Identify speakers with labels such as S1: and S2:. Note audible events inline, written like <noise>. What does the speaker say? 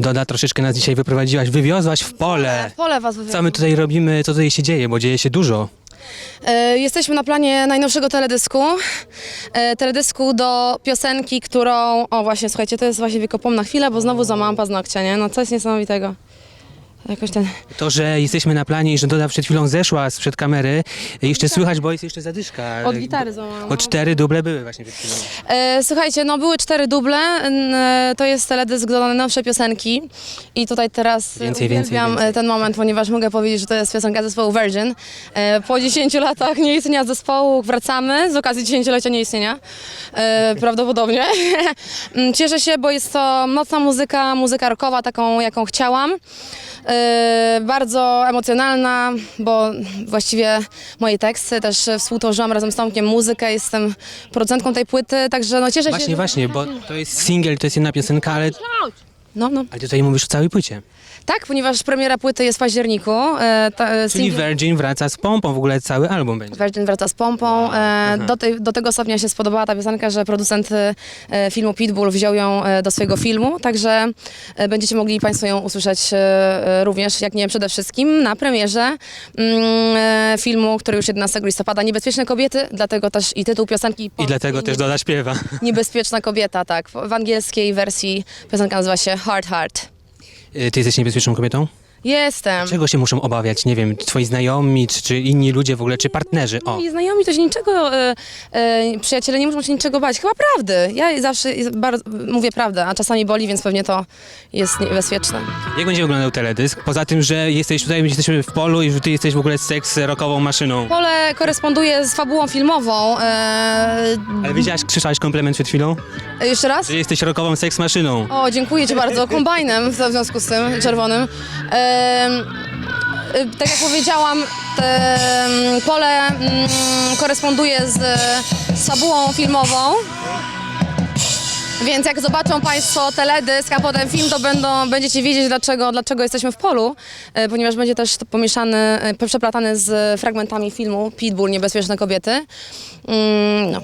S1: Doda, troszeczkę nas dzisiaj wyprowadziłaś, wywiozłaś w pole.
S2: W pole was
S1: Co my tutaj robimy, co tutaj się dzieje, bo dzieje się dużo.
S2: E, Jesteśmy na planie najnowszego teledysku. E, Teledysku do piosenki, którą... O właśnie, słuchajcie, to jest właśnie wykopom na chwilę, bo znowu złamałam paznokcie, nie? No coś niesamowitego. Jakoś ten...
S1: To, że jesteśmy na planie i że Doda przed chwilą zeszła sprzed kamery, jeszcze słychać, bo jest jeszcze zadyszka.
S2: Od gitary złamałam.
S1: Bo cztery duble były właśnie przed chwilą.
S2: E, Słuchajcie, no były cztery duble, n- e, to jest teledysk do najnowszej piosenki i tutaj teraz e,
S1: Więcej, więcej,
S2: uwielbiam
S1: więcej.
S2: e, ten moment, ponieważ mogę powiedzieć, że to jest piosenka zespołu Virgin. E, Po 10 latach nieistnienia zespołu wracamy z okazji 10-lecia nieistnienia, e, <laughs> prawdopodobnie. <laughs> Mm, Cieszę się, bo jest to mocna muzyka, muzyka rockowa, taką jaką chciałam. E, Bardzo emocjonalna, bo właściwie moje teksty też e, współtworzyłam razem z Tomkiem muzykę, jestem producentką tej płyty, także no cieszę się.
S1: Właśnie, właśnie, bo to jest single, to jest jedna piosenka, ale,
S2: No, no.
S1: ale tutaj mówisz o całej płycie.
S2: Tak, ponieważ premiera płyty jest w październiku. E, ta, e,
S1: Czyli
S2: singiel-
S1: Virgin wraca z pompą, w ogóle cały album będzie.
S2: Virgin wraca z pompą. E, do, tej, do tego stopnia się spodobała ta piosenka, że producent e, filmu Pitbull wziął ją e, do swojego filmu, także e, będziecie mogli Państwo ją usłyszeć e, e, również, jak nie przede wszystkim, na premierze mm, e, filmu, który już 11 listopada, Niebezpieczne kobiety, dlatego też i tytuł piosenki.
S1: I dlatego też Doda śpiewa.
S2: Niebezpieczna kobieta, tak. W w angielskiej wersji piosenka nazywa się Hard Heart.
S1: Ty jesteś niebezpieczną kobietą?
S2: Jestem.
S1: Czego się muszą obawiać? Nie wiem, twoi znajomi, czy, czy inni ludzie w ogóle, czy partnerzy? O,
S2: Moi znajomi to się niczego, e, e, przyjaciele nie muszą się niczego bać. Chyba prawdy. Ja zawsze jest bardzo, mówię prawdę, a czasami boli, więc pewnie to jest niebezpieczne.
S1: jak będzie wyglądał teledysk? Poza tym, że jesteś tutaj, jesteśmy w polu i że ty jesteś w ogóle seks rockową maszyną.
S2: Pole koresponduje z fabułą filmową. E,
S1: Ale wiedziałaś, krzyczałaś komplement przed chwilą?
S2: jeszcze raz?
S1: Że jesteś rockową seks maszyną.
S2: O, dziękuję Ci bardzo. Kombajnem w związku z tym czerwonym. E, e, tak jak powiedziałam, pole mm, koresponduje z, z fabułą filmową. Więc jak zobaczą Państwo teledysk, a potem film, to będą, będziecie wiedzieć, dlaczego, dlaczego jesteśmy w polu, e, ponieważ będzie też to pomieszany, e, przeplatany z fragmentami filmu Pitbull, Niebezpieczne kobiety. Mm, no.